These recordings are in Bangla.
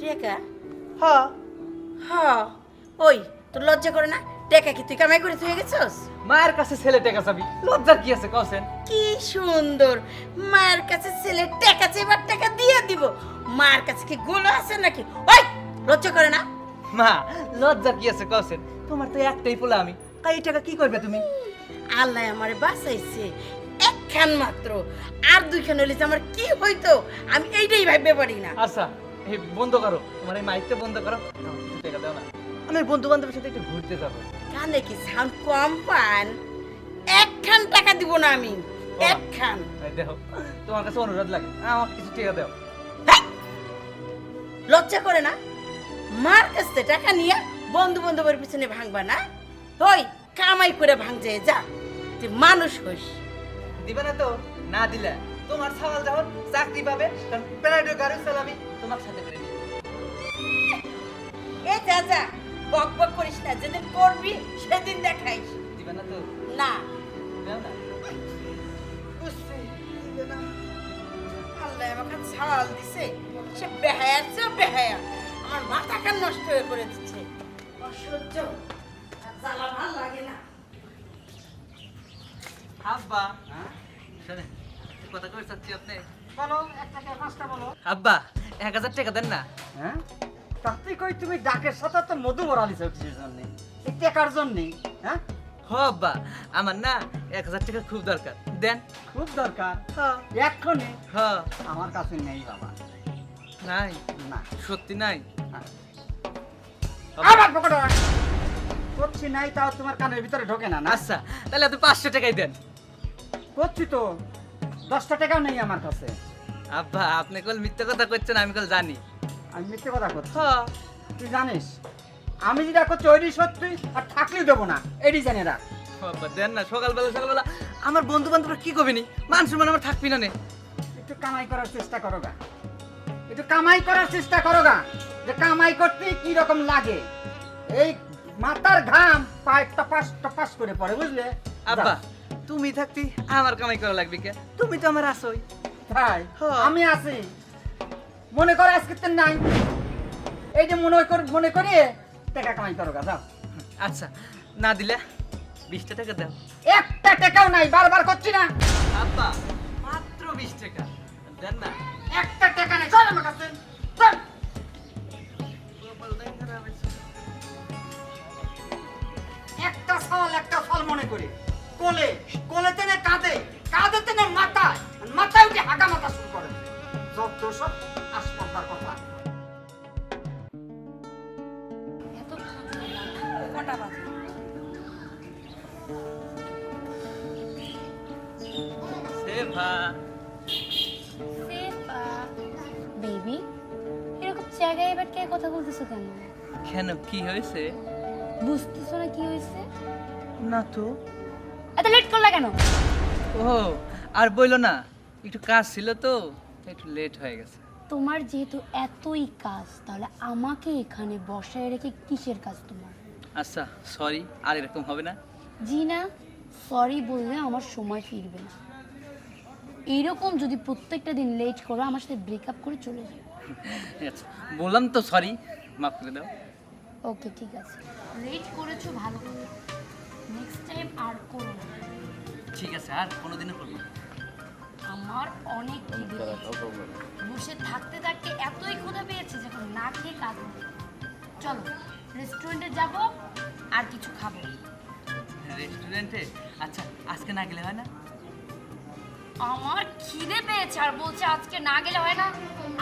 টেকা? হ্যাঁ হ। ওই তোর লজ্জা করে না? টেকা কি তুই কামাই করে তুই গেছস? মায়ের কাছে ছেলে টাকা চাবি। লজ্জার কি আছে কছেন কি সুন্দর। মায়ের কাছে ছেলে টাকা চেবার টাকা দিয়ে দিব। মায়ের কাছে কি গোলো আছে নাকি? ওই লজ্জা করে না? মা লজ্জার কি আছে কছেন তোমার তো একটাই পোলা আমি। তাই এই টাকা কি করবে তুমি? আল্লাহ আমারে বাঁচাইছে একখান মাত্র। আর দুইখান হইলে আমার কি হইতো? আমি এইটাই ভাবতে পারি না। আচ্ছা। বন্ধ করো। তোমার এই মাইকটা বন্ধ করো। কিছু টাকা দাও না। আমি বন্ধু বান্ধবের সাথে একটু ঘুরতে যাব। কানে কি সাউন্ড কম পান? একখান টাকা দিব না আমি। একখান। দেখো তোমার কাছে অনুরোধ লাগে। আমার কিছু টাকা দাও। লজ্জা করে না? মার কাছ থেকে টাকা নিয়ে বন্ধু বান্ধবের পিছনে ভাঙবা না? হই কামাই করে ভাঙ ভাঙছে যা। তুই মানুষ হইস দিবে না তো? না দিলে। তোমার সওয়াল যখন চাকরি পাবে তখন প্রাইভেট গাড়ি চালাবি তোমার সাথে করে নিয়ে এ যা যা বক বক করিস না যেদিন করবি সেদিন দেখাইস। দিবে না তো? না। দাও না? বুঝছি, দিবে না। আল্লাহ আমাকে ছাল দিছে সে বেহায়ার চেয়ে বেহায়া। আমার মাথা কান নষ্ট হয়ে করে দিচ্ছে। অসহ্য। জ্বালা ভালো লাগে না। আব্বা শোনেন। কথা কই চাচ্ছি আপনি। বলো এক টাকা পাঁচটা বলো। আব্বা এক হাজার টাকা দেন না। হ্যাঁ? তাতে কই তুমি ডাকের সাথে তো মধু ভরালিছ কিসের জন্য? এই টেকার জন্য হ্যাঁ? হ আব্বা আমার না এক হাজার টাকা খুব দরকার। দেন। খুব দরকার? এক্ষণে হ্যাঁ আমার কাছে নেই বাবা। নাই? না। সত্যি নাই? হ্যাঁ। পকেটে করছি নাই তাও তোমার কানের ভিতরে ঢোকে না না? আচ্ছা তাহলে আপনি পাঁচশো টাকাই দেন। করছি তো। দশটা টাকাও নেই আমার কাছে। আব্বা আপনি কল মিথ্যে কথা করছেন আমি কল জানি। আমি মিথ্যে কথা করছি তুই জানিস আমি যেটা করছি ওইটাই সত্যি আর থাকলেও দেবো না। এটি জানি রাখ। বাবা দেন না সকালবেলা সকালবেলা। আমার বন্ধু বান্ধবরা কি করবে নি মান সম্মান আমার থাকবি না নে। একটু কামাই করার চেষ্টা করো গা। একটু কামাই করার চেষ্টা করো গা যে কামাই করতে কি রকম লাগে। এই মাথার ঘাম পায়ে টপাস টপাস করে পড়ে বুঝলে? আব্বা তুমি থাকতি আমার কামাই করা লাগবে কে? তুমি তো আমার আসোই তাই? হ্যাঁ। আমি আছি। মনে করো আজকে তো নাই। এই যে মনে কর মনে করিয়ে টাকা কামাই করো গা যাও। আচ্ছা না দিলে বিশটা টাকা দাও। একটা টাকাও নাই বারবার করছি না। আব্বা মাত্র বিশ টাকা। দেন না। একটা টাকা নাই চল আমার কাছে। একটা ফল একটা ফল মনে করি। কোলে কোলে তেনে কাঁদে কাঁদে তেনে মাথায় মাথায় উঠে হাগা মাথা শুরু করে। যত সব আসপর্দার কথা। কটা বাজে? বেবি এরকম জায়গায় এবার কে কথা বলতেছো কেন? কেন কি হয়েছে? বুঝতেছো না কি হয়েছে? না তো। লেট করলা কেন? ও আর বইলো না। একটু কাজ ছিল তো একটু লেট হয়ে গেছে। তোমার যেহেতু এতই কাজ তাহলে আমাকে এখানে বসায় রেখে কিসের কাজ তোমার? আচ্ছা সরি আর এরকম হবে না। জি না সরি বললে আমার সময় ফিরবে না। এইরকম যদি প্রত্যেকটা দিন লেট করো আমার সাথে ব্রেকআপ করে চলে যাও। আচ্ছা বললাম তো সরি মাফ করে দাও। ওকে ঠিক আছে। লেট করেছ ভালো কথা। নেক্সট টাইম আর করো না। ঠিক আছে আর কোনোদিনও করব না। আমার অনেক খিদে পেয়েছে। বসে থাকতে থাকতে এতই ক্ষুধা পেয়েছে যখন না খেয়ে কাজ হবে চলো রেস্টুরেন্টে যাব আর কিছু খাব। রেস্টুরেন্টে আচ্ছা আজকে না গেলে হয় না? আমার খিদে পেয়েছে আর বলছে আজকে না গেলে হয় না।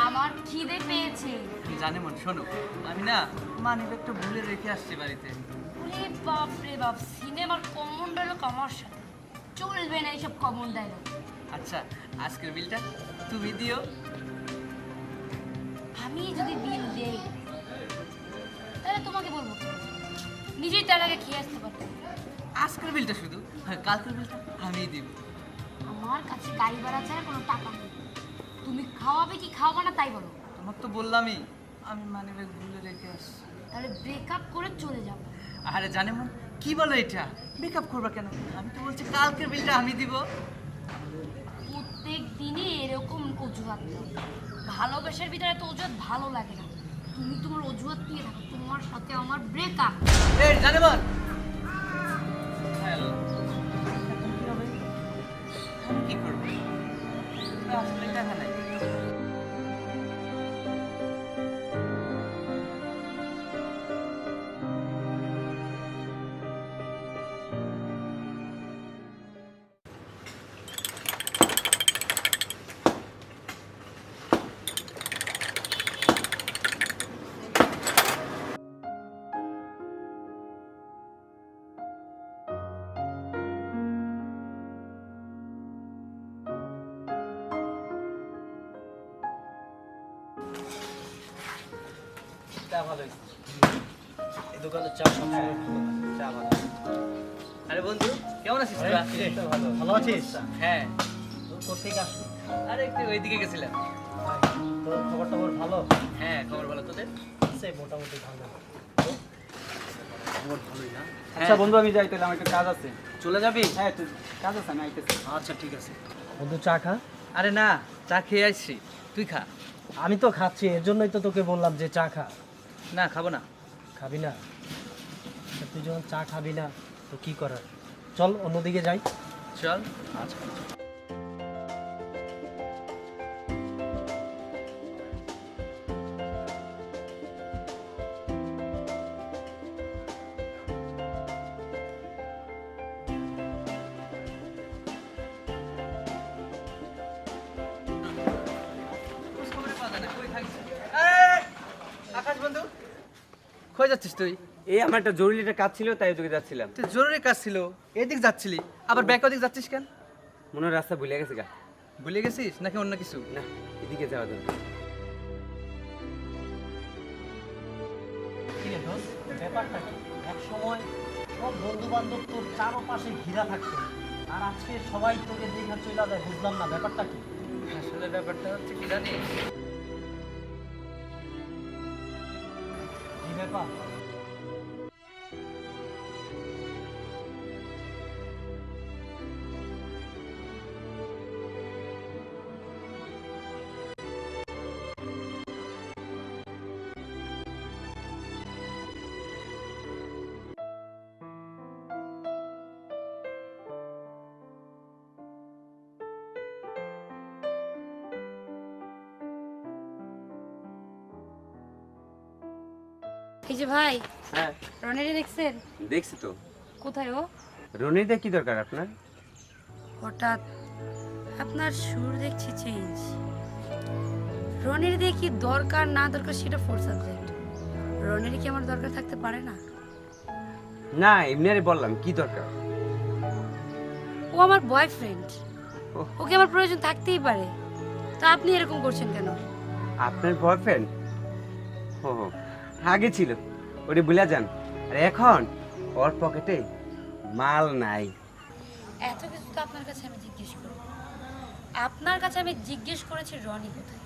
আমার খিদে পেয়েছে। তুমি জানে মন শোনো। আমি না মানি ব্যাগটা ভুলে রেখে আসছি বাড়িতে। ওরে বাপ রে বাপ সিনেমার কমন ডায়লগ আমার সাথে। চলবে না এইসব কমন ডায়লগ আচ্ছা আজকের বিলটা তুমি দিও। আমি যদি বিল দেই তাহলে তোমাকে বলব। নিজেই তার আগে খেয়ে আসতে পারতো আজকের বিলটা শুধু? হ্যাঁ কালকের বিলটা আমিই দিব। আমার কাছে গাড়ি ভাড়া ছাড়া কোনো টাকা নেই। তুমি খাওয়াবে কি খাওয়াবে না তাই বলো। তোমার তো বললামই আমি মানে ভুলে রেখে আসছি। তাহলে ব্রেকআপ করে চলে যাব। আরে জানে মন কি বলো এটা? মেকআপ করবা কেন? আমি তো বলছি কালকের বিলটা আমি দিব। প্রত্যেক দিনই এরকম অজুহাত। ভালোবাসার ভিতরে তো অজুহাত ভালো লাগে না। তুমি তোমার অজুহাত দিয়ে থাকো তোমার সাথে আমার ব্রেকআপ এই জানে বল হ্যালো কি করব? আসলে টাকা নাই। চা ভালো এই দোকানের চা সবসময় চা ভালো আরে বন্ধু কেমন আছিস তোরা? ভালো ভালো আছিস? হ্যাঁ। তোর কোথেকে আসলি? আরে একটু ওইদিকে গেছিলাম। তোর খবর টবর ভালো? হ্যাঁ খবর বলো তোদের? আছে মোটামুটি ভালো। আচ্ছা বন্ধু আমি যাই তাহলে আমার একটু কাজ আছে। চলে যাবি? হ্যাঁ কাজ আছে আমি আইতেছি। আচ্ছা ঠিক আছে। বন্ধু চা খা। আরে না চা খেয়ে আসছি। তুই খা। আমি তো খাচ্ছি এর জন্যই তো তোকে বললাম যে চা খা। না খাব না। খাবি না? তুই যখন চা খাবি না তো কি করার? চল অন্যদিকে যাই। চল। আচ্ছা। কই যাচ্ছিস তুই? এই আমার একটা জরুরি একটা কাজ ছিল তাই ওদিকে যাচ্ছিলাম। তুই জরুরি কাজ ছিল এদিক যাচ্ছিলি আবার ব্যাক ওদিক যাচ্ছিস কেন? মনে হয় রাস্তা ভুলে গেছে গা। ভুলে গেছিস নাকি অন্য কিছু? না এদিকে যাওয়া দরকার। ব্যাপারটা কি? এক সময় সব বন্ধু বান্ধব তোর চারপাশে ঘিরা থাকতো। আর আজকে সবাই তোকে দেখা চলে যায় বুঝলাম না ব্যাপারটা কি? আসলে ব্যাপারটা হচ্ছে কি জানিস? এই এই যে ভাই হ্যাঁ। রনেরে দেখছেন? দেখছি তো। কোথায় ও? রনিদা কি দরকার আপনার? হঠাৎ আপনার সুর দেখছি চেঞ্জ রনির দিয়ে কি দরকার না দরকার সেটা ফোর সাবজেক্ট রনির কি আমার দরকার থাকতে পারে না? না এমনি আরে বললাম কি দরকার? ও আমার বয়ফ্রেন্ড। ওকে আমার প্রয়োজন থাকতেই পারে। তা আপনি এরকম করছেন কেন? আপনার বয়ফ্রেন্ড ও আগে ছিল। ওরে ভুলে যান। আর এখন ওর পকেটে মাল নাই। এত কিছু তো আপনার কাছে আমি জিজ্ঞেস করি। আপনার কাছে আমি জিজ্ঞেস করেছি রনি কোথায়?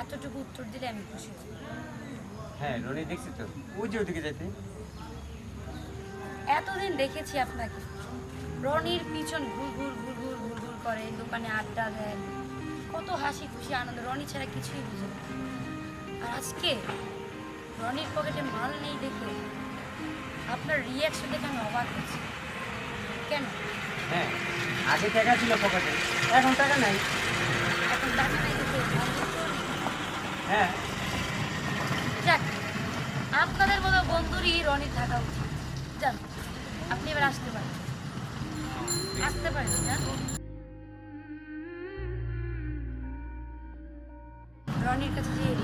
এতটুকু উত্তর দিলে আমি খুশি হ্যাঁ রনি দেখছি তো। ওই যে ওদিকে যেতে এতদিন দেখেছি আপনাকে। রনির পিছন ঘুর ঘুর ঘুর ঘুর ঘুর ঘুর করে দোকানে আড্ডা দেয়। কত হাসি খুশি আনন্দ। রনি ছাড়া কিছুই বুঝে আর আজকে রনির পকেটে মাল নেই দেখে আপনার রিয়াকশন দেখে আমি অবাক হচ্ছি। কেন? হ্যাঁ আগে টাকা ছিল পকেটে এখন টাকা নাই। এখন টাকা নাই দেখে। হ্যাঁ। যাক আপনাদের মতো বন্ধুরই রনির থাকা উচিত। যান আপনি এবার আসতে পারেন। আসতে পারেন না রনির কাছে যেয়ে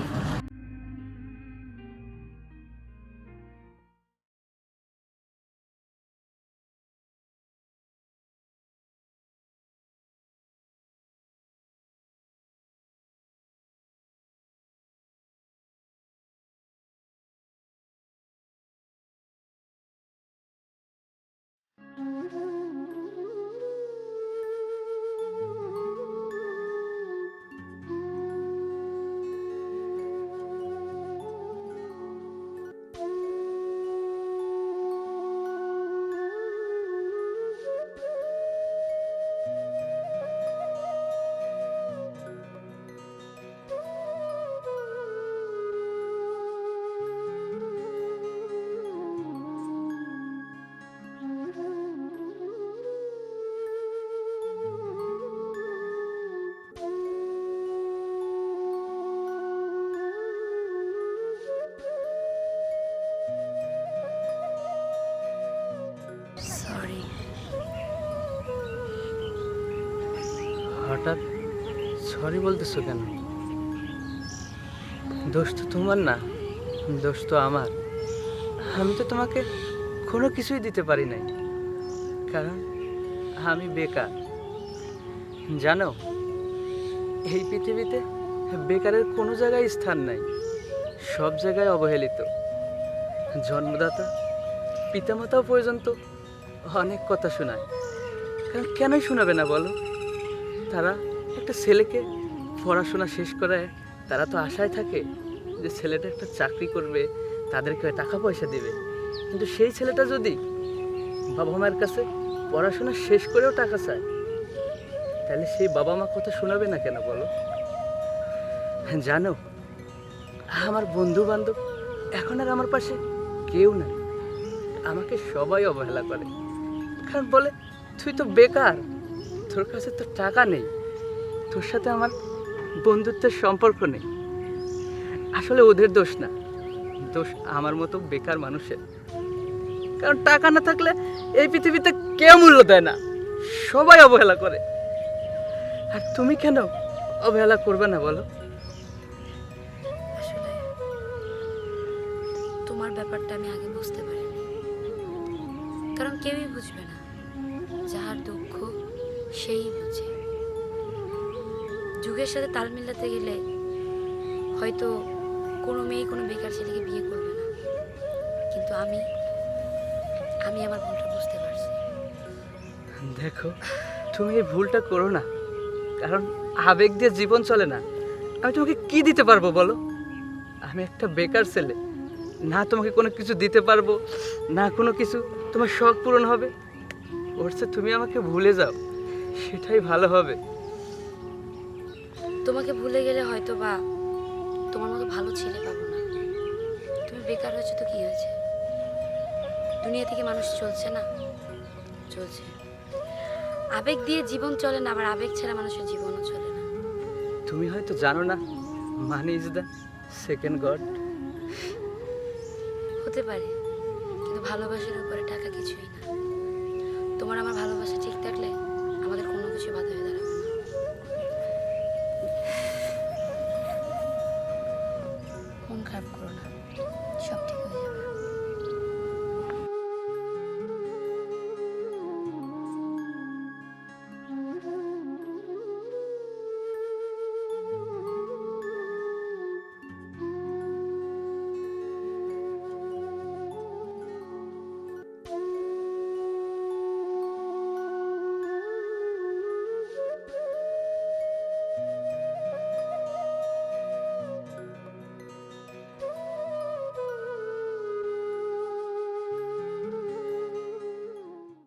হঠাৎ সরি বলতেছো কেন? দোষ তো তোমার না, দোষ তো আমার। আমি তো তোমাকে কোনো কিছুই দিতে পারি নাই, কারণ আমি বেকার। জানো, এই পৃথিবীতে বেকারের কোনো জায়গায় স্থান নাই, সব জায়গায় অবহেলিত। জন্মদাতা পিতামাতাও পর্যন্ত অনেক কথা শোনায়। কারণ কেনই শোনাবে না বলো? তারা একটা ছেলেকে পড়াশোনা শেষ করে তারা তো আশায় থাকে যে ছেলেটা একটা চাকরি করবে, তাদেরকে টাকা পয়সা দেবে। কিন্তু সেই ছেলেটা যদি বাবা মায়ের কাছে পড়াশোনা শেষ করেও টাকা চায়, তাহলে সেই বাবা মা কথা শোনাবে না কেন বলো? জানো, আমার বন্ধু বান্ধব এখন আর আমার পাশে কেউ নাই। আমাকে সবাই অবহেলা করে। কারণ বলে, তুই তো বেকার। তোর কাছে তো টাকা নেই। তোর সাথে আমার বন্ধুত্বের সম্পর্ক নেই। আসলে ওদের দোষ না। দোষ আমার মতো বেকার মানুষের। কারণ টাকা না থাকলে এই পৃথিবীতে কেউ মূল্য দেয় না। সবাই অবহেলা করে। আর তুমি কেন অবহেলা করবে না বলো? আসলে তোমার ব্যাপারটা আমি আগে বুঝতে পারিনি। কারণ কেউই বুঝবে না। যার দুঃখ সেই বুঝে। যুগের সাথে তাল মিলাতে গেলে হয়তো কোনো মেয়ে, কোনো বেকার ছেলেকে বিয়ে করবে না। কিন্তু আমি আমি আমার ভুলটা বুঝতে পারছি। দেখো, তুমি এই ভুলটা করো না। কারণ আবেগ দিয়ে জীবন চলে না। আমি তোমাকে কি দিতে পারব বলো? আমি একটা বেকার ছেলে। না তোমাকে কোনো কিছু দিতে পারব, না কোনো কিছু। তোমার শখ পূরণ হবে। ওর তুমি আমাকে ভুলে যাও। সেটাই ভালো হবে। তোমাকে ভুলে গেলে হয়তো বা তোমার মতো ভালো ছেলে পাবো না। তুমি বেকার হয়েছো তো কি হয়েছে? দুনিয়া থেকে মানুষ চলছে না? চলছে। আবেগ দিয়ে জীবন চলে না আবার আবেগ ছাড়া মানুষের জীবনও চলে না। তুমি হয়তো জানো না money is the second god হতে পারে কিন্তু ভালোবাসার উপরে টাকা কিছুই না। তোমার আমার ভালোবাসা ঠিক থাকলে আমাদের কোনো কিছু বাধা হয়ে দাঁড়াবে না। মন খারাপ করো না।